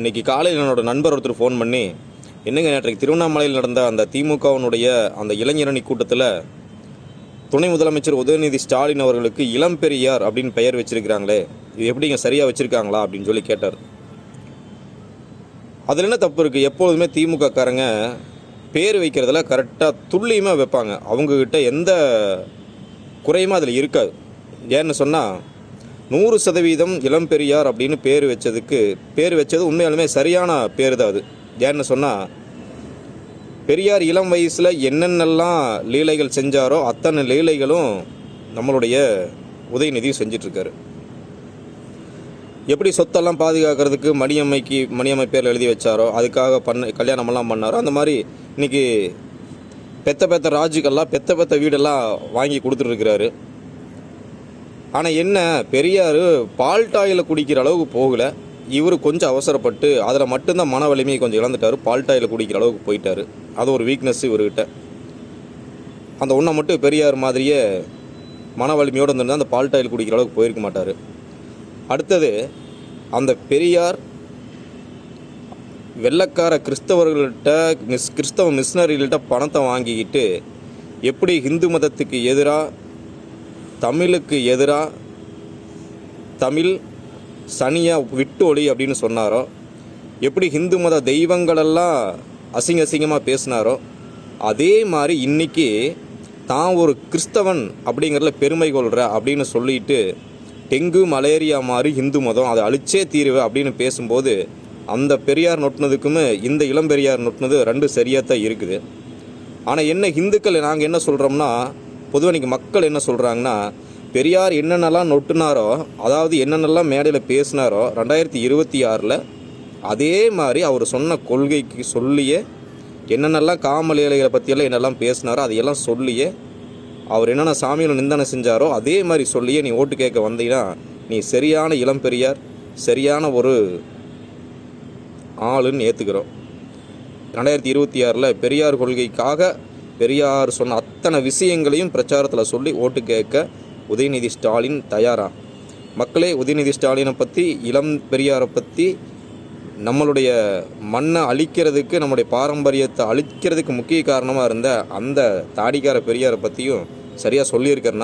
இன்றைக்கி காலையில் என்னோடய நண்பர் ஒருத்தர் ஃபோன் பண்ணி என்னங்க நேற்றைக்கு திருவண்ணாமலையில் நடந்த அந்த திமுகவினுடைய அந்த இளைஞரணி கூட்டத்தில் துணை முதலமைச்சர் உதயநிதி ஸ்டாலின் அவர்களுக்கு இளம் பெரியார் அப்படின்னு பெயர் வச்சிருக்கிறாங்களே இது எப்படிங்க சரியாக வச்சுருக்காங்களா? அப்படின்னு சொல்லி கேட்டார். அதில் என்ன தப்பு இருக்குது எப்பொழுதுமே திமுக காரங்க பேர் வைக்கிறதுல கரெக்டாக துல்லியமாக வைப்பாங்க. அவங்கக்கிட்ட எந்த குறையுமே அதில் இருக்காது. ஏன்னு சொன்னால் நூறு சதவீதம் இளம் பெரியார் அப்படின்னு பேர் வச்சதுக்கு பேர் வச்சது உண்மையாலுமே சரியான பேர் தான் அது. ஏன்னு சொன்னால் பெரியார் இளம் வயசில் என்னென்னலாம் லீலைகள் செஞ்சாரோ அத்தனை லீலைகளும் நம்மளுடைய உதயநிதியும் செஞ்சிட்ருக்காரு. எப்படி சொத்தெல்லாம் பாதுகாக்கிறதுக்கு மணியம்மைக்கு மணியம்மை பேரில் எழுதி வச்சாரோ அதுக்காக பண்ண கல்யாணமெல்லாம் பண்ணாரோ அந்த மாதிரி இன்னைக்கு பெத்த பெத்த ராஜுக்கெல்லாம் பெத்த பெத்த வீடெல்லாம் வாங்கி கொடுத்துட்ருக்கிறாரு. ஆனால் என்ன பெரியார் பால் டாயில் குடிக்கிற அளவுக்கு போகலை. இவர் கொஞ்சம் அவசரப்பட்டு அதில் மட்டும்தான் மன வலிமையை கொஞ்சம் இழந்துட்டார். பால் டாயில் குடிக்கிற அளவுக்கு போயிட்டார். அது ஒரு வீக்னஸ் இவர்கிட்ட. அந்த ஒன்றை மட்டும் பெரியார் மாதிரியே மன வலிமையோடு இருந்திருந்தா அந்த பால் டாயில் குடிக்கிற அளவுக்கு போயிருக்க மாட்டார். அடுத்தது அந்த பெரியார் வெள்ளக்கார கிறிஸ்தவர்கள்ட்ட மிஸ் கிறிஸ்தவ மிஷினரிகள்கிட்ட பணத்தை வாங்கிக்கிட்டு எப்படி ஹிந்து மதத்துக்கு எதிராக தமிழுக்கு எதிராக தமிழ் சனியாக விட்டு ஒளி அப்படின்னு சொன்னாரோ? எப்படி ஹிந்து மத தெய்வங்களெல்லாம் அசிங்க அசிங்கமாக பேசினாரோ? அதே மாதிரி இன்னைக்கு தான் ஒரு கிறிஸ்தவன் அப்படிங்கிறதுல பெருமை கொள்கிற அப்படின்னு சொல்லிட்டு டெங்கு மலேரியா மாதிரி இந்து மதம் அதை அழிச்சே தீருவே அப்படின்னு பேசும்போது அந்த பெரியார் நொட்டினதுக்குமே இந்த இளம் பெரியார் நொட்டினது ரெண்டு சரியாக தான் இருக்குது. ஆனால் என்ன இந்துக்கள் நாங்கள் என்ன சொல்கிறோம்னா பொதுவாக இன்றைக்கி மக்கள் என்ன சொல்கிறாங்கன்னா பெரியார் என்னென்னலாம் நொட்டுனாரோ அதாவது என்னென்னலாம் மேடையில் பேசினாரோ ரெண்டாயிரத்தி இருபத்தி ஆறில் அதே மாதிரி அவர் சொன்ன கொள்கைக்கு சொல்லியே என்னென்னலாம் காமலேலைகளை பற்றியெல்லாம் என்னெல்லாம் பேசினாரோ அதையெல்லாம் சொல்லியே அவர் என்னென்ன சாமியில் நிந்தனை செஞ்சாரோ அதே மாதிரி சொல்லியே நீ ஓட்டு கேட்க வந்தீங்கன்னா நீ சரியான இளம் பெரியார் சரியான ஒரு ஆளுன்னு ஏற்றுக்கிறோம் ரெண்டாயிரத்தி இருபத்தி ஆறில் பெரியார் கொள்கைக்காக பெரியார் சொன்ன அத்தனை விஷயங்களையும் பிரச்சாரத்தில் சொல்லி ஓட்டு கேட்க உதயநிதி ஸ்டாலின் தயாரா? மக்களே உதயநிதி ஸ்டாலினை பற்றி இளம் பெரியாரை பற்றி நம்மளுடைய மண்ணை அழிக்கிறதுக்கு நம்முடைய பாரம்பரியத்தை அழிக்கிறதுக்கு முக்கிய காரணமாக இருந்த அந்த தாடிக்கார பெரியாரை பற்றியும் சரியாக சொல்லியிருக்கிறேன்னா